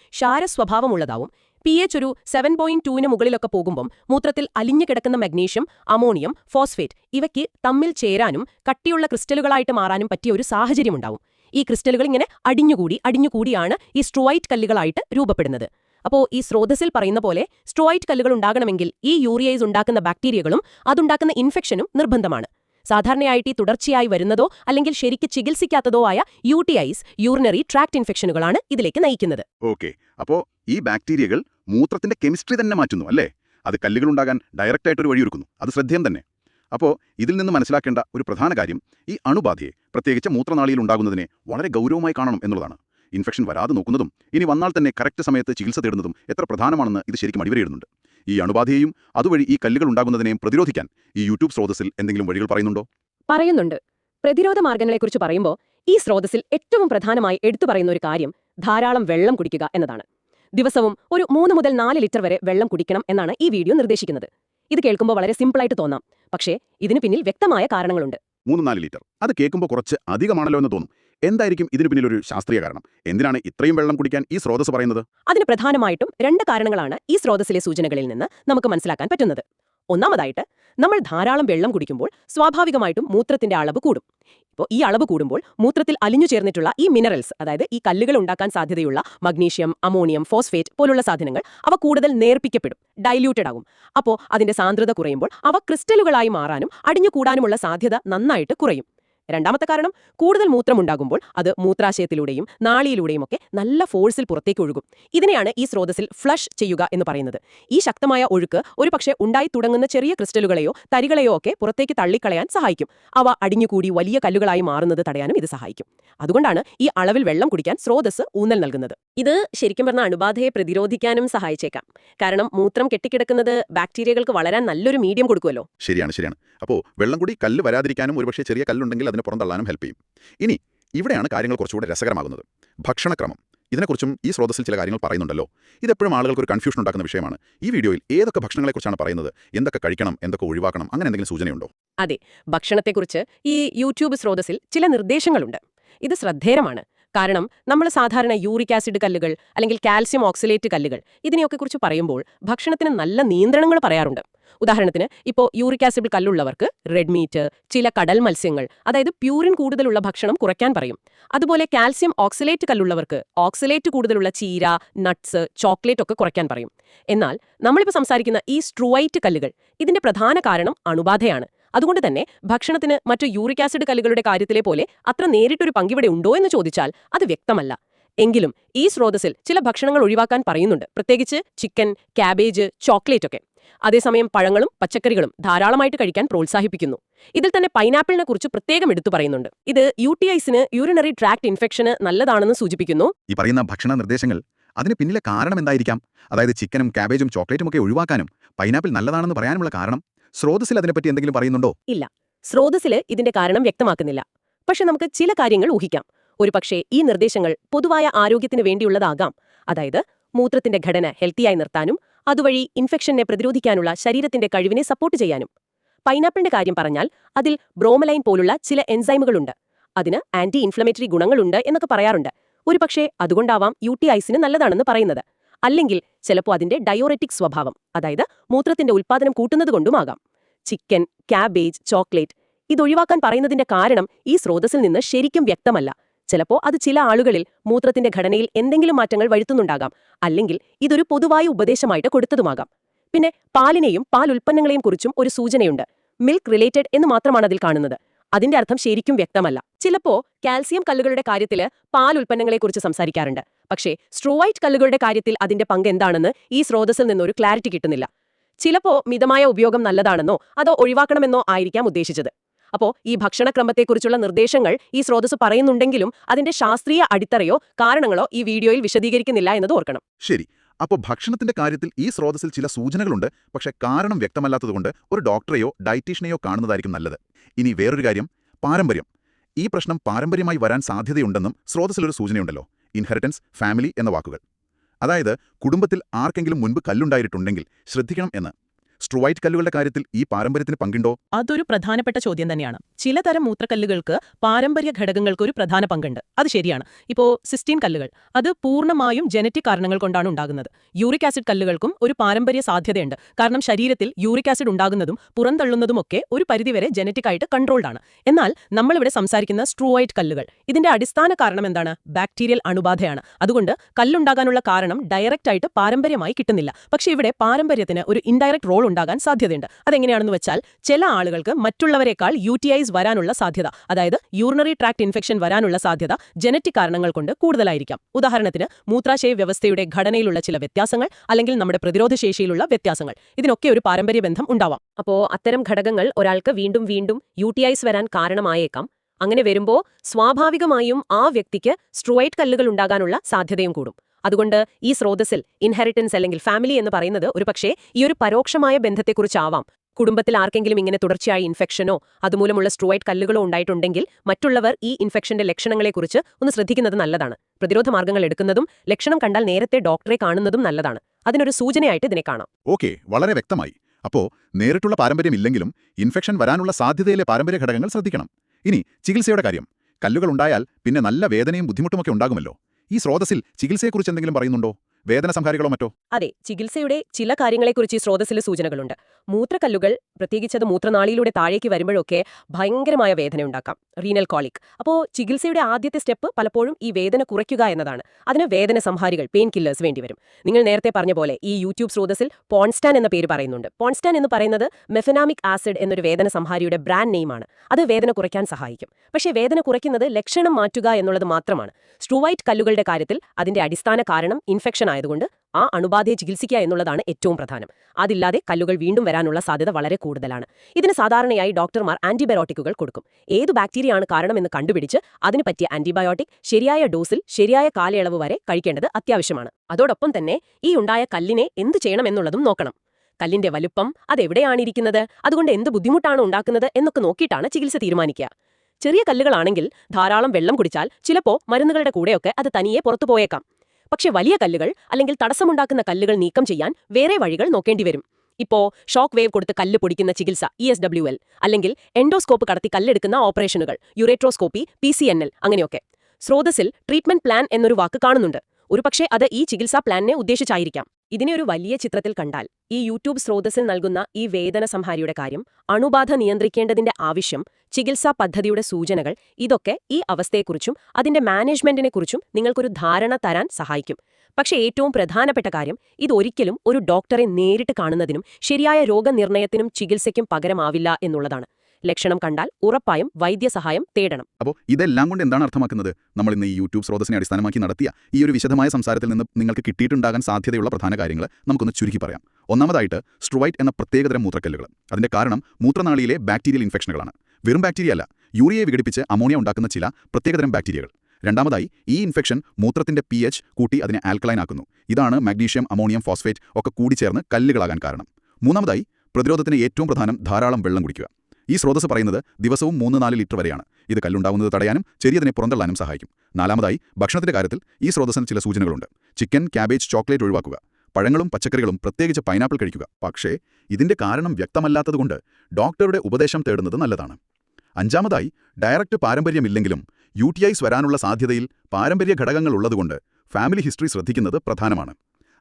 സ്വഭാവമുള്ളതാവും പി എച്ച് ഒരു സെവൻ പോയിന്റ് ടുവിന് മുകളിലൊക്കെ പോകുമ്പം മൂത്രത്തിൽ അലിഞ്ഞു കിടക്കുന്ന മഗ്നീഷ്യം അമോണിയം ഫോസ്ഫേറ്റ് ഇവയ്ക്ക് തമ്മിൽ ചേരാനും കട്ടിയുള്ള ക്രിസ്റ്റലുകളായിട്ട് മാറാനും പറ്റിയ ഒരു സാഹചര്യമുണ്ടാവും. ഈ ക്രിസ്റ്റലുകൾ ഇങ്ങനെ അടിഞ്ഞുകൂടി അടിഞ്ഞുകൂടിയാണ് ഈ സ്ട്രോയിറ്റ് കല്ലുകളായിട്ട് രൂപപ്പെടുന്നത്. അപ്പോൾ ഈ സ്രോതസ്സിൽ പറയുന്ന പോലെ സ്ട്രോയിറ്റ് കല്ലുകൾ ഉണ്ടാകണമെങ്കിൽ ഈ യൂറിയൈസ് ഉണ്ടാക്കുന്ന ബാക്ടീരിയകളും അതുണ്ടാക്കുന്ന ഇൻഫെക്ഷനും നിർബന്ധമാണ്. സാധാരണയായിട്ട് ഈ തുടർച്ചയായി വരുന്നതോ അല്ലെങ്കിൽ ശരിക്ക് ചികിത്സിക്കാത്തതോ ആയ U T Is urinary tract ഇൻഫെക്ഷനുകളാണ് ഇതിലേക്ക് നയിക്കുന്നത്. ഓക്കെ. അപ്പോ ഈ ബാക്ടീരിയകൾ മൂത്രത്തിന്റെ കെമിസ്ട്രി തന്നെ മാറ്റുന്നു അല്ലേ? അത് കല്ലുകൾ ഉണ്ടാകാൻ ഡയറക്റ്റായിട്ട് ഒരു വഴിയൊരുക്കുന്നു അത് ശ്രദ്ധേയം തന്നെ. അപ്പോ ഇതിൽ നിന്ന് മനസ്സിലാക്കേണ്ട ഒരു പ്രധാന കാര്യം ഈ അണുബാധയെ പ്രത്യേകിച്ച് മൂത്രനാളിയിൽ ഉണ്ടാകുന്നതിനെ വളരെ ഗൗരവമായി കാണണം എന്നുള്ളതാണ്. ഇൻഫെക്ഷൻ വരാതെ നോക്കുന്നതും ഇനി വന്നാൽ തന്നെ കറക്റ്റ് സമയത്ത് ചികിത്സ തേടുന്നതും എത്ര പ്രധാനമാണെന്ന് ഇത് ശരിക്കും അടിവരയിടുന്നുണ്ട്. ഈ അണുബാധയെയും അതുവഴി ഈ കല്ലുകൾ ഉണ്ടാകുന്നതിനെയും പ്രതിരോധിക്കാൻ ഈ യൂട്യൂബ് സ്രോതസ്സിൽ എന്തെങ്കിലും വഴികൾ പറയുന്നുണ്ടോ? പറയുന്നുണ്ട്. പ്രതിരോധ മാർഗങ്ങളെക്കുറിച്ച് പറയുമ്പോൾ ഈ സ്രോതസ്സിൽ ഏറ്റവും പ്രധാനമായി എടുത്തു പറയുന്ന ഒരു കാര്യം ധാരാളം വെള്ളം കുടിക്കുക എന്നതാണ്. ദിവസവും ഒരു മൂന്ന് മുതൽ നാല് ലിറ്റർ വരെ വെള്ളം കുടിക്കണം എന്നാണ് ഈ വീഡിയോ നിർദ്ദേശിക്കുന്നത്. ഇത് കേൾക്കുമ്പോൾ വളരെ സിമ്പിളായിട്ട് തോന്നാം. പക്ഷേ ഇതിന് പിന്നിൽ വ്യക്തമായ കാരണങ്ങളുണ്ട്. മൂന്ന് നാല് ലിറ്റർ. അത് കേൾക്കുമ്പോൾ കുറച്ച് അധികമാണല്ലോ എന്ന് തോന്നും. എന്തായിരിക്കും ഇതിനു പിന്നിലൊരു ശാസ്ത്രീയ കാരണം? എന്തിനാണ് ഇത്രയും വെള്ളം കുടിക്കാൻ ഈ സ്രോതസ് പറയുന്നത്? അതിന് പ്രധാനമായിട്ടും രണ്ട് കാരണങ്ങളാണ് ഈ സ്രോതസ്സിലെ സൂചനകളിൽ നിന്ന് നമുക്ക് മനസ്സിലാക്കാൻ പറ്റുന്നത്. ഒന്നാമതായിട്ട് നമ്മൾ ധാരാളം വെള്ളം കുടിക്കുമ്പോൾ സ്വാഭാവികമായിട്ടും മൂത്രത്തിന്റെ അളവ് കൂടും. ഇപ്പോൾ ഈ അളവ് കൂടുമ്പോൾ മൂത്രത്തിൽ അലിഞ്ഞു ചേർന്നിട്ടുള്ള ഈ മിനറൽസ് അതായത് ഈ കല്ലുകൾ ഉണ്ടാക്കാൻ സാധ്യതയുള്ള മഗ്നീഷ്യം അമോണിയം ഫോസ്ഫേറ്റ് പോലുള്ള സാധനങ്ങൾ അവ കൂടുതൽ നേർപ്പിക്കപ്പെടും ഡൈല്യൂട്ടഡ് ആകും. അപ്പോൾ അതിന്റെ സാന്ദ്രത കുറയുമ്പോൾ അവ ക്രിസ്റ്റലുകളായി മാറാനും അടിഞ്ഞു കൂടാനുമുള്ള സാധ്യത നന്നായിട്ട് കുറയും. രണ്ടാമത്തെ കാരണം കൂടുതൽ മൂത്രം ഉണ്ടാകുമ്പോൾ അത് മൂത്രാശയത്തിലൂടെയും നാളിയിലൂടെയും ഒക്കെ നല്ല ഫോഴ്സിൽ പുറത്തേക്ക് ഒഴുകും. ഇതിനെയാണ് ഈ സ്രോതസ്സിൽ ഫ്ലഷ് ചെയ്യുക എന്ന് പറയുന്നത്. ഈ ശക്തമായ ഒഴുക്ക് ഒരു പക്ഷേ ഉണ്ടായി തുടങ്ങുന്ന ചെറിയ ക്രിസ്റ്റലുകളെയോ തരികളെയോ ഒക്കെ പുറത്തേക്ക് തള്ളിക്കളയാൻ സഹായിക്കും. അവ അടിഞ്ഞുകൂടി വലിയ കല്ലുകളായി മാറുന്നത് തടയാനും ഇത് സഹായിക്കും. അതുകൊണ്ടാണ് ഈ അളവിൽ വെള്ളം കുടിക്കാൻ സ്രോതസ് ഊന്നൽ നൽകുന്നത്. ഇത് ശരിക്കും പറഞ്ഞ അണുബാധയെ പ്രതിരോധിക്കാനും സഹായിച്ചേക്കാം. കാരണം മൂത്രം കെട്ടിക്കിടക്കുന്നത് ബാക്ടീരിയകൾക്ക് വളരാൻ നല്ലൊരു മീഡിയം കൊടുക്കുമല്ലോ ശരിയാണ് ശരിയാണ്. അപ്പോൾ വെള്ളം കൂടി കല്ല് വരാതിരിക്കാനും ഒരുപക്ഷെ ചെറിയ കല്ലുണ്ടെങ്കിൽ അതിനെ പുറന്തള്ളാനും ഹെൽപ്പ് ചെയ്യും. ഇനി ഇവിടെയാണ് കാര്യങ്ങൾ കുറച്ചുകൂടെ രസകരമാകുന്നത്. ഭക്ഷണക്രമം. ഇതിനെക്കുറിച്ചും ഈ സ്രോതസ്സിൽ ചില കാര്യങ്ങൾ പറയുന്നുണ്ടല്ലോ. ഇതെപ്പോഴും ആളുകൾക്ക് ഒരു കൺഫ്യൂഷൻ ഉണ്ടാക്കുന്ന വിഷയമാണ്. ഈ വീഡിയോയിൽ ഏതൊക്കെ ഭക്ഷണങ്ങളെക്കുറിച്ചാണ് പറയുന്നത്? എന്തൊക്കെ കഴിക്കണം? എന്തൊക്കെ ഒഴിവാക്കണം? അങ്ങനെ എന്തെങ്കിലും സൂചനയുണ്ടോ? അതെ ഭക്ഷണത്തെക്കുറിച്ച് ഈ യൂട്യൂബ് സ്രോതസ്സിൽ ചില നിർദ്ദേശങ്ങളുണ്ട്. ഇത് ശ്രദ്ധേയമാണ്. കാരണം നമ്മൾ സാധാരണ യൂറിക് ആസിഡ് കല്ലുകൾ അല്ലെങ്കിൽ കാൽസ്യം ഓക്സിലേറ്റ് കല്ലുകൾ ഇതിനെയൊക്കെ കുറിച്ച് പറയുമ്പോൾ ഭക്ഷണത്തിന് നല്ല നിയന്ത്രണങ്ങൾ പറയാറുണ്ട്. ഉദാഹരണത്തിന് ഇപ്പോൾ യൂറിക് ആസിഡ് കല്ലുള്ളവർക്ക് റെഡ് മീറ്റ് ചില കടൽ മത്സ്യങ്ങൾ അതായത് പ്യൂറിൻ കൂടുതലുള്ള ഭക്ഷണം കുറയ്ക്കാൻ പറയും. അതുപോലെ കാൽസ്യം ഓക്സലേറ്റ് കല്ലുള്ളവർക്ക് ഓക്സലേറ്റ് കൂടുതലുള്ള ചീര നട്ട്സ് ചോക്ലേറ്റ് ഒക്കെ കുറയ്ക്കാൻ പറയും. എന്നാൽ നമ്മളിപ്പോൾ സംസാരിക്കുന്ന ഈ സ്ട്രൂവൈറ്റ് കല്ലുകൾ ഇതിന്റെ പ്രധാന കാരണം അണുബാധയാണ്. അതുകൊണ്ട് തന്നെ ഭക്ഷണത്തിന് മറ്റു യൂറിക് ആസിഡ് കല്ലുകളുടെ കാര്യത്തിലെ പോലെ അത്ര നേരിട്ടൊരു പങ്കിവിടെ ഉണ്ടോ എന്ന് ചോദിച്ചാൽ അത് വ്യക്തമല്ല. എങ്കിലും ഈ സ്രോതസ്സിൽ ചില ഭക്ഷണങ്ങൾ ഒഴിവാക്കാൻ പറയുന്നുണ്ട്. പ്രത്യേകിച്ച് ചിക്കൻ കാബേജ് ചോക്ലേറ്റ് ഒക്കെ. അതേസമയം പഴങ്ങളും പച്ചക്കറികളും ധാരാളമായിട്ട് കഴിക്കാൻ പ്രോത്സാഹിപ്പിക്കുന്നു. ഇതിൽ തന്നെ പൈനാപ്പിളിനെ കുറിച്ച് പ്രത്യേകം എടുത്തു പറയുന്നുണ്ട്. ഇത് യു ടി ഐസിന് യൂറിനറി ട്രാക്ട് ഇൻഫെക്ഷന് നല്ലതാണെന്ന് സൂചിപ്പിക്കുന്നു. ഈ പറയുന്ന ഭക്ഷണ നിർദ്ദേശങ്ങൾ അതിന് പിന്നിലെ കാരണം എന്തായിരിക്കാം? അതായത് ചിക്കനും കാബേജും ചോക്ലേറ്റും ഒക്കെ ഒഴിവാക്കാനും പൈനാപ്പിൾ നല്ലതാണെന്ന് പറയാനുള്ള കാരണം സ്രോതസ്സിൽ അതിനെപ്പറ്റി എന്തെങ്കിലും പറയുന്നുണ്ടോ? ഇല്ല. സ്രോതസ്സിൽ ഇതിന്റെ കാരണം വ്യക്തമാക്കുന്നില്ല. പക്ഷെ നമുക്ക് ചില കാര്യങ്ങൾ ഊഹിക്കാം. ഒരുപക്ഷേ ഈ നിർദ്ദേശങ്ങൾ പൊതുവായ ആരോഗ്യത്തിന് വേണ്ടിയുള്ളതാകാം. അതായത് മൂത്രത്തിന്റെ ഘടന ഹെൽത്തിയായി നിർത്താനും അതുവഴി ഇൻഫെക്ഷനെ പ്രതിരോധിക്കാനുള്ള ശരീരത്തിന്റെ കഴിവിനെ സപ്പോർട്ട് ചെയ്യാനും. പൈനാപ്പിളിന്റെ കാര്യം പറഞ്ഞാൽ അതിൽ ബ്രോമലൈൻ പോലുള്ള ചില എൻസൈമുകളുണ്ട്. അതിന് ആന്റി ഇൻഫ്ലമേറ്ററി ഗുണങ്ങളുണ്ട് എന്നൊക്കെ പറയാറുണ്ട്. ഒരുപക്ഷേ അതുകൊണ്ടാവാം യു ടി ഐസിന് നല്ലതാണെന്ന് പറയുന്നത്. അല്ലെങ്കിൽ ചിലപ്പോൾ അതിന്റെ ഡയോററ്റിക് സ്വഭാവം അതായത് മൂത്രത്തിന്റെ ഉൽപ്പാദനം കൂട്ടുന്നതുകൊണ്ടുമാകാം ചിക്കൻ ക്യാബേജ് ചോക്ലേറ്റ് ഇതൊഴിവാക്കാൻ പറയുന്നതിന്റെ കാരണം ഈ സ്രോതസ്സിൽ നിന്ന് ശരിക്കും വ്യക്തമല്ല. ചിലപ്പോ അത് ചില ആളുകളിൽ മൂത്രത്തിന്റെ ഘടനയിൽ എന്തെങ്കിലും മാറ്റങ്ങൾ വരുത്തുന്നുണ്ടാകാം. അല്ലെങ്കിൽ ഇതൊരു പൊതുവായ ഉപദേശമായിട്ട് കൊടുത്തതുമാകാം. പിന്നെ പാലിനെയും പാൽ ഉൽപ്പന്നങ്ങളെയും കുറിച്ചും ഒരു സൂചനയുണ്ട്. മിൽക്ക് റിലേറ്റഡ് എന്ന് മാത്രമാണ് അതിൽ കാണുന്നത്. അതിന്റെ അർത്ഥം ശരിക്കും വ്യക്തമല്ല. ചിലപ്പോ കാൽസ്യം കല്ലുകളുടെ കാര്യത്തിൽ പാൽ ഉൽപ്പന്നങ്ങളെക്കുറിച്ച് സംസാരിക്കാറുണ്ട്. പക്ഷേ സ്ട്രോവൈറ്റ് കല്ലുകളുടെ കാര്യത്തിൽ അതിന്റെ പങ്ക് എന്താണെന്ന് ഈ സ്രോതസ്സിൽ നിന്നൊരു ക്ലാരിറ്റി കിട്ടുന്നില്ല. ചിലപ്പോ മിതമായ ഉപയോഗം നല്ലതാണെന്നോ അതോ ഒഴിവാക്കണമെന്നോ ആയിരിക്കാം ഉദ്ദേശിച്ചത്. അപ്പോ ഈ ഭക്ഷണക്രമത്തെക്കുറിച്ചുള്ള നിർദ്ദേശങ്ങൾ ഈ സ്രോതസ് പറയുന്നുണ്ടെങ്കിലും അതിന്റെ ശാസ്ത്രീയ അടിത്തറയോ കാരണങ്ങളോ ഈ വീഡിയോയിൽ വിശദീകരിക്കുന്നില്ല എന്നത് ഓർക്കണം. ശരി. അപ്പോൾ ഭക്ഷണത്തിന്റെ കാര്യത്തിൽ ഈ സ്രോതസ്സിൽ ചില സൂചനകളുണ്ട്. പക്ഷേ കാരണം വ്യക്തമല്ലാത്തതുകൊണ്ട് ഒരു ഡോക്ടറെയോ ഡയറ്റീഷ്യനെയോ കാണുന്നതായിരിക്കും നല്ലത്. ഇനി വേറൊരു കാര്യം. പാരമ്പര്യം. ഈ പ്രശ്നം പാരമ്പര്യമായി വരാൻ സാധ്യതയുണ്ടെന്നും സ്രോതസ്സിലൊരു സൂചനയുണ്ടല്ലോ. ഇൻഹെറിറ്റൻസ് ഫാമിലി എന്ന വാക്കുകൾ. അതായത് കുടുംബത്തിൽ ആർക്കെങ്കിലും മുൻപ് കല്ലുണ്ടായിട്ടുണ്ടെങ്കിൽ ശ്രദ്ധിക്കണം എന്ന്. സ്ട്രുവൈറ്റ് കല്ലുകളുടെ കാര്യത്തിൽ ഈ പാരമ്പര്യത്തിന് പങ്കുണ്ടോ? അതൊരു പ്രധാനപ്പെട്ട ചോദ്യം തന്നെയാണ്. ചിലതരം മൂത്രക്കല്ലുകൾക്ക് പാരമ്പര്യ ഘടകങ്ങൾക്ക് ഒരു പ്രധാന പങ്കുണ്ട്. അത് ശരിയാണ്. ഇപ്പോ സിസ്റ്റീൻ കല്ലുകൾ. അത് പൂർണമായും ജനറ്റിക് കാരണങ്ങൾ കൊണ്ടാണ് ഉണ്ടാകുന്നത്. യൂറിക് ആസിഡ് കല്ലുകൾക്കും ഒരു പാരമ്പര്യ സാധ്യതയുണ്ട്. കാരണം ശരീരത്തിൽ യൂറിക് ആസിഡ് ഉണ്ടാകുന്നതും പുറന്തള്ളുന്നതുമൊക്കെ ഒരു പരിധിവരെ ജനറ്റിക് ആയിട്ട് കൺട്രോൾഡ് ആണ്. എന്നാൽ നമ്മളിവിടെ സംസാരിക്കുന്ന സ്ട്രൂവൈറ്റ് കല്ലുകൾ. ഇതിന്റെ അടിസ്ഥാന കാരണം എന്താണ്? ബാക്ടീരിയൽ അണുബാധയാണ്. അതുകൊണ്ട് കല്ലുണ്ടാകാനുള്ള കാരണം ഡയറക്റ്റ് ആയിട്ട് പാരമ്പര്യമായി കിട്ടുന്നില്ല. പക്ഷേ ഇവിടെ പാരമ്പര്യത്തിന് ഒരു ഇൻഡയറക്റ്റ് റോൾ ഉണ്ടാകാൻ സാധ്യതയുണ്ട്. അതെങ്ങനെയാണെന്ന് വെച്ചാൽ ചില ആളുകൾക്ക് മറ്റുള്ളവരെക്കാൾ യു ടി ഐസ് വരാനുള്ള സാധ്യത അതായത് യൂറിനറി ട്രാക്ട് ഇൻഫെക്ഷൻ വരാനുള്ള സാധ്യത ജനറ്റിക് കാരണങ്ങൾ കൊണ്ട് കൂടുതലായിരിക്കാം. ഉദാഹരണത്തിന് മൂത്രാശയ വ്യവസ്ഥയുടെ ഘടനയിലുള്ള ചില വ്യത്യാസങ്ങൾ അല്ലെങ്കിൽ നമ്മുടെ പ്രതിരോധശേഷിയിലുള്ള വ്യത്യാസങ്ങൾ. ഇതിനൊക്കെ ഒരു പാരമ്പര്യ ബന്ധം ഉണ്ടാവാം. അപ്പോൾ അത്തരം ഘടകങ്ങൾ ഒരാൾക്ക് വീണ്ടും വീണ്ടും യു ടി ഐസ് വരാൻ കാരണമായേക്കാം. അങ്ങനെ വരുമ്പോൾ സ്വാഭാവികമായും ആ വ്യക്തിക്ക് സ്ട്രോയിറ്റ് കല്ലുകൾ ഉണ്ടാകാനുള്ള സാധ്യതയും കൂടും. അതുകൊണ്ട് ഈ സ്രോതസ്സിൽ ഇൻഹെറിറ്റൻസ് അല്ലെങ്കിൽ ഫാമിലി എന്ന് പറയുന്നത് ഒരുപക്ഷേ ഈ ഒരു പരോക്ഷമായ ബന്ധത്തെക്കുറിച്ചാവാം. കുടുംബത്തിൽ ആർക്കെങ്കിലും ഇങ്ങനെ തുടർച്ചയായി ഇൻഫെക്ഷനോ അതുമൂലമുള്ള സ്ട്രോയിഡ് കല്ലുകളോ ഉണ്ടായിട്ടുണ്ടെങ്കിൽ മറ്റുള്ളവർ ഈ ഇൻഫെക്ഷന്റെ ലക്ഷണങ്ങളെക്കുറിച്ച് ഒന്ന് ശ്രദ്ധിക്കുന്നത് നല്ലതാണ്. പ്രതിരോധ മാർഗങ്ങൾ എടുക്കുന്നതും ലക്ഷണം കണ്ടാൽ നേരത്തെ ഡോക്ടറെ കാണുന്നതും നല്ലതാണ്. അതിനൊരു സൂചനയായിട്ട് ഇതിനെ കാണാം. ഓക്കെ വളരെ വ്യക്തമായി. അപ്പോൾ നേരിട്ടുള്ള പാരമ്പര്യമില്ലെങ്കിലും ഇൻഫെക്ഷൻ വരാനുള്ള സാധ്യതയിലെ പാരമ്പര്യ ഘടകങ്ങൾ ശ്രദ്ധിക്കണം. ഇനി ചികിത്സയുടെ കാര്യം. കല്ലുകൾ ഉണ്ടായാൽ പിന്നെ നല്ല വേദനയും ബുദ്ധിമുട്ടുമൊക്കെ ഉണ്ടാകുമല്ലോ. ഈ സ്രോതസ്സിൽ ചികിത്സയെക്കുറിച്ച് എന്തെങ്കിലും പറയുന്നുണ്ടോ? വേദന സംഹാരികളോ മറ്റോ? അതെ ചികിത്സയുടെ ചില കാര്യങ്ങളെക്കുറിച്ച് ഈ സ്രോതസ്സിൽ സൂചനകളുണ്ട്. മൂത്രക്കല്ലുകൾ പ്രത്യേകിച്ചത് മൂത്രനാളിയിലൂടെ താഴേക്ക് വരുമ്പോഴൊക്കെ ഭയങ്കരമായ വേദന ഉണ്ടാക്കാം റീനൽ കോളിക് അപ്പോൾ ചികിത്സയുടെ ആദ്യത്തെ സ്റ്റെപ്പ് പലപ്പോഴും ഈ വേദന കുറയ്ക്കുക എന്നതാണ്. അതിന് വേദന സംഹാരികൾ പെയിൻ കില്ലേഴ്സ് വേണ്ടിവരും നിങ്ങൾ നേരത്തെ പറഞ്ഞ പോലെ ഈ യൂട്യൂബ് സ്രോതസ്സിൽ പോൺസ്റ്റാൻ എന്ന പേര് പറയുന്നുണ്ട്. പോൺസ്റ്റാൻ എന്ന് പറയുന്നത് മെഫനാമിക് ആസിഡ് എന്നൊരു വേദന സംഹാരിയുടെ ബ്രാൻഡ് നെയിമാണ് അത് വേദന കുറയ്ക്കാൻ സഹായിക്കും. പക്ഷേ വേദന കുറയ്ക്കുന്നത് ലക്ഷണം മാറ്റുക എന്നുള്ളത് മാത്രമാണ്. സ്ട്രൂവൈറ്റ് കല്ലുകളുടെ കാര്യത്തിൽ അതിന്റെ അടിസ്ഥാന കാരണം ഇൻഫെക്ഷൻ ആയതുകൊണ്ട് ആ അണുബാധയെ ചികിത്സിക്കുക എന്നുള്ളതാണ് ഏറ്റവും പ്രധാനം. അതില്ലാതെ കല്ലുകൾ വീണ്ടും വരാനുള്ള സാധ്യത വളരെ കൂടുതലാണ്. ഇതിന് സാധാരണയായി ഡോക്ടർമാർ ആന്റിബയോട്ടിക്കുകൾ കൊടുക്കും. ഏതു ബാക്ടീരിയയാണ് കാരണമെന്ന് കണ്ടുപിടിച്ച് അതിന് പറ്റിയ ആന്റിബയോട്ടിക് ശരിയായ ഡോസിൽ ശരിയായ കാലയളവ് വരെ കഴിക്കേണ്ടത് അത്യാവശ്യമാണ്. അതോടൊപ്പം തന്നെ ഈ ഉണ്ടായ കല്ലിനെ എന്തു ചെയ്യണമെന്നുള്ളതും നോക്കണം. കല്ലിന്റെ വലുപ്പം അതെവിടെയാണിരിക്കുന്നത് അതുകൊണ്ട് എന്ത് ബുദ്ധിമുട്ടാണ് ഉണ്ടാക്കുന്നത് എന്നൊക്കെ നോക്കിയിട്ടാണ് ചികിത്സ തീരുമാനിക്കുക. ചെറിയ കല്ലുകളാണെങ്കിൽ ധാരാളം വെള്ളം കുടിച്ചാൽ ചിലപ്പോൾ മരുന്നുകളുടെ കൂടെയൊക്കെ അത് തനിയെ പുറത്തു പോയേക്കാം. പക്ഷെ വലിയ കല്ലുകൾ അല്ലെങ്കിൽ തടസ്സമുണ്ടാക്കുന്ന കല്ലുകൾ നീക്കം ചെയ്യാൻ വേറെ വഴികൾ നോക്കേണ്ടി വരും. ഇപ്പോ ഷോക്ക് വേവ് കൊടുത്ത് കല്ല് പൊടിക്കുന്ന ചികിത്സ ഇ എസ് ഡബ്ല്യു എൽ അല്ലെങ്കിൽ എൻഡോസ്കോപ്പ് കടത്തി കല്ലെടുക്കുന്ന ഓപ്പറേഷനുകൾ ureteroscopy P C N L അങ്ങനെയൊക്കെ. സ്രോതസ്സിൽ ട്രീറ്റ്മെന്റ് പ്ലാൻ എന്നൊരു വാക്ക് കാണുന്നുണ്ട്. ഒരുപക്ഷെ അത് ഈ ചികിത്സാ പ്ലാനിനെ ഉദ്ദേശിച്ചായിരിക്കാം. ഇതിനെ ഒരു വലിയ ചിത്രത്തിൽ കണ്ടാൽ ഈ യൂട്യൂബ് സ്രോതസ്സിൽ നൽകുന്ന ഈ വേദന സംഹാരിയുടെ കാര്യം അണുബാധ നിയന്ത്രിക്കേണ്ടതിന്റെ ആവശ്യം ചികിത്സാ പദ്ധതിയുടെ സൂചനകൾ ഇതൊക്കെ ഈ അവസ്ഥയെക്കുറിച്ചും അതിന്റെ മാനേജ്മെന്റിനെക്കുറിച്ചും നിങ്ങൾക്കൊരു ധാരണ തരാൻ സഹായിക്കും. പക്ഷേ ഏറ്റവും പ്രധാനപ്പെട്ട കാര്യം ഇതൊരിക്കലും ഒരു ഡോക്ടറെ നേരിട്ട് കാണുന്നതിനും ശരിയായ രോഗനിർണയത്തിനും ചികിത്സയ്ക്കും പകരമാവില്ല എന്നുള്ളതാണ്. ലക്ഷണം കണ്ടാൽ ഉറപ്പായും വൈദ്യസഹായം തേടണം. അപ്പോൾ ഇതെല്ലാം കൊണ്ട് എന്താണ് അർത്ഥമാക്കുന്നത്? നമ്മൾ ഇന്ന് ഈ യൂട്യൂബ് സ്രോതസ്സിനെ അടിസ്ഥാനമാക്കി നടത്തിയ ഈ ഒരു വിശദമായ സംസാരത്തിൽ നിന്ന് നിങ്ങൾക്ക് കിട്ടിയിട്ടുണ്ടാകാൻ സാധ്യതയുള്ള പ്രധാന കാര്യങ്ങൾ നമുക്കൊന്ന് ചുരുക്കി പറയാം. ഒന്നാമതായിട്ട് സ്ട്രുവൈറ്റ് എന്ന പ്രത്യേകതരം മൂത്രക്കല്ലുകൾ. അതിന്റെ കാരണം മൂത്രനാളിയിലെ ബാക്ടീരിയൽ ഇൻഫെക്ഷനുകളാണ്. വെറും ബാക്ടീരിയ അല്ല യൂറിയയെ വിഘടിപ്പിച്ച് അമോണിയ ഉണ്ടാക്കുന്ന ചില പ്രത്യേകതരം ബാക്ടീരിയകൾ. രണ്ടാമതായി ഈ ഇൻഫെക്ഷൻ മൂത്രത്തിന്റെ പി എച്ച് കൂട്ടി അതിനെ ആൽക്കലൈൻ ആക്കുന്നു. ഇതാണ് മാഗ്നീഷ്യം അമോണിയം ഫോസ്ഫേറ്റ് ഒക്കെ കൂടിച്ചേർന്ന് കല്ലുകളാകാൻ കാരണം. മൂന്നാമതായി പ്രതിരോധത്തിന് ഏറ്റവും പ്രധാനം ധാരാളം വെള്ളം കുടിക്കുക. ഈ സ്രോതസ് പറയുന്നത് ദിവസവും മൂന്ന് നാല് ലിറ്റർ വരെയാണ്. ഇത് കല്ലുണ്ടാവുന്നത് തടയാനും ചെറിയതിനെ പുറന്തള്ളാനും സഹായിക്കും. നാലാമതായി ഭക്ഷണത്തിന്റെ കാര്യത്തിൽ ഈ സ്രോതസ്സിന് ചില സൂചനകളുണ്ട്. ചിക്കൻ ക്യാബേജ് ചോക്ലേറ്റ് ഒഴിവാക്കുക. പഴങ്ങളും പച്ചക്കറികളും പ്രത്യേകിച്ച് പൈനാപ്പിൾ കഴിക്കുക. പക്ഷേ ഇതിന്റെ കാരണം വ്യക്തമല്ലാത്തതുകൊണ്ട് ഡോക്ടറുടെ ഉപദേശം തേടുന്നത് നല്ലതാണ്. അഞ്ചാമതായി ഡയറക്റ്റ് പാരമ്പര്യമില്ലെങ്കിലും യു ടി ഐസ് വരാനുള്ള സാധ്യതയിൽ പാരമ്പര്യ ഘടകങ്ങൾ ഉള്ളതുകൊണ്ട് ഫാമിലി ഹിസ്റ്ററി ശ്രദ്ധിക്കുന്നത് പ്രധാനമാണ്.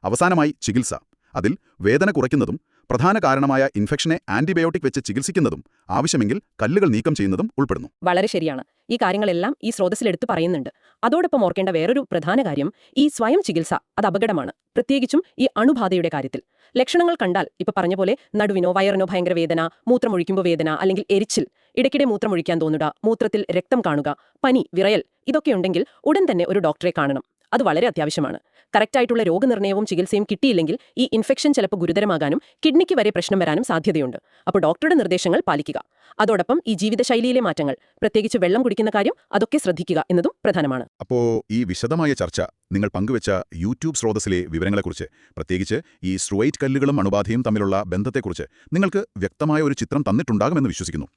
അവസാനമായി ചികിത്സ. അതിൽ വേദന കുറയ്ക്കുന്നതും പ്രധാന കാരണമായ ഇൻഫെക്ഷനെ ആന്റിബയോട്ടിക് വെച്ച് ചികിത്സിക്കുന്നതും ആവശ്യമെങ്കിൽ കല്ലുകൾ നീക്കം ചെയ്യുന്നതും ഉൾപ്പെടുന്നു. വളരെ ശരിയാണ്. ഈ കാര്യങ്ങളെല്ലാം ഈ സ്രോതസ്സിലെടുത്ത് പറയുന്നുണ്ട്. അതോടൊപ്പം ഓർക്കേണ്ട വേറൊരു പ്രധാന കാര്യം ഈ സ്വയം ചികിത്സ അത് അപകടമാണ്. പ്രത്യേകിച്ചും ഈ അണുബാധയുടെ കാര്യത്തിൽ. ലക്ഷണങ്ങൾ കണ്ടാൽ ഇപ്പൊ പറഞ്ഞ പോലെ നടുവിനോ വയറിനോ ഭയങ്കര വേദന മൂത്രമൊഴിക്കുമ്പോൾ വേദന അല്ലെങ്കിൽ എരിച്ചിൽ ഇടയ്ക്കിടെ മൂത്രമൊഴിക്കാൻ തോന്നുക മൂത്രത്തിൽ രക്തം കാണുക പനി വിറയൽ ഇതൊക്കെയുണ്ടെങ്കിൽ ഉടൻ തന്നെ ഒരു ഡോക്ടറെ കാണണം. അത് വളരെ അത്യാവശ്യമാണ്. കറക്റ്റായിട്ടുള്ള രോഗനിർണയവും ചികിത്സയും കിട്ടിയില്ലെങ്കിൽ ഈ ഇൻഫെക്ഷൻ ചിലപ്പോൾ ഗുരുതരമാകാനും കിഡ്നിക്ക് വരെ പ്രശ്നം വരാനും സാധ്യതയുണ്ട്. അപ്പോൾ ഡോക്ടറുടെ നിർദ്ദേശങ്ങൾ പാലിക്കുക. അതോടൊപ്പം ഈ ജീവിതശൈലിയിലെ മാറ്റങ്ങൾ പ്രത്യേകിച്ച് വെള്ളം കുടിക്കുന്ന കാര്യം അതൊക്കെ ശ്രദ്ധിക്കുക എന്നതും പ്രധാനമാണ്. അപ്പോൾ ഈ വിശദമായ ചർച്ച നിങ്ങൾ പങ്കുവച്ച യൂട്യൂബ് സ്രോതസ്സിലെ വിവരങ്ങളെക്കുറിച്ച് പ്രത്യേകിച്ച് ഈ സ്ട്രോയിറ്റ് കല്ലുകളും അണുബാധയും തമ്മിലുള്ള ബന്ധത്തെക്കുറിച്ച് നിങ്ങൾക്ക് വ്യക്തമായ ഒരു ചിത്രം തന്നിട്ടുണ്ടാകുമെന്ന് വിശ്വസിക്കുന്നു.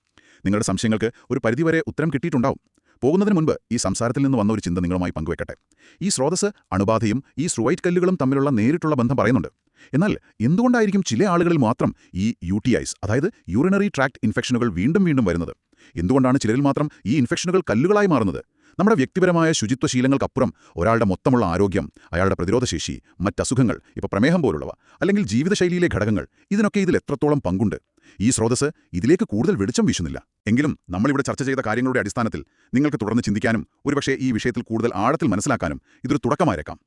നിങ്ങളുടെ സംശയങ്ങൾക്ക് ഒരു പരിധിവരെ ഉത്തരം കിട്ടിയിട്ടുണ്ടാവും. പോകുന്നതിന് മുൻപ് ഈ സംസാരത്തിൽ നിന്ന് വന്ന ഒരു ചിന്ത നിങ്ങളുമായി പങ്കുവെക്കട്ടെ. ഈ സ്രോതസ് അണുബാധയും ഈ സ്രുവൈറ്റ് കല്ലുകളും തമ്മിലുള്ള നേരിട്ടുള്ള ബന്ധം പറയുന്നുണ്ട്. എന്നാൽ എന്തുകൊണ്ടായിരിക്കും ചില ആളുകളിൽ മാത്രം ഈ യു അതായത് യൂറിനറി ട്രാക്ട് ഇൻഫെക്ഷനുകൾ വീണ്ടും വീണ്ടും വരുന്നത്? എന്തുകൊണ്ടാണ് ചിലരിൽ മാത്രം ഈ ഇൻഫെക്ഷനുകൾ കല്ലുകളായി മാറുന്നത്? നമ്മുടെ വ്യക്തിപരമായ ശുചിത്വശീലങ്ങൾക്കപ്പുറം ഒരാളുടെ മൊത്തമുള്ള ആരോഗ്യം അയാളുടെ പ്രതിരോധശേഷി മറ്റസുഖങ്ങൾ ഇപ്പോൾ പ്രമേഹം പോലുള്ളവ അല്ലെങ്കിൽ ജീവിതശൈലിയിലെ ഘടകങ്ങൾ ഇതിനൊക്കെ ഇതിൽ എത്രത്തോളം പങ്കുണ്ട്? ഈ സ്രോതസ് ഇതിലേക്ക് കൂടുതൽ വെളിച്ചം വീശുന്നില്ല. എങ്കിലും നമ്മളിവിടെ ചർച്ച ചെയ്ത കാര്യങ്ങളുടെ അടിസ്ഥാനത്തിൽ നിങ്ങൾക്ക് തുടർന്ന് ചിന്തിക്കാനും ഒരുപക്ഷേ ഈ വിഷയത്തിൽ കൂടുതൽ ആഴത്തിൽ മനസ്സിലാക്കാനും ഇതൊരു തുടക്കമായേക്കാം.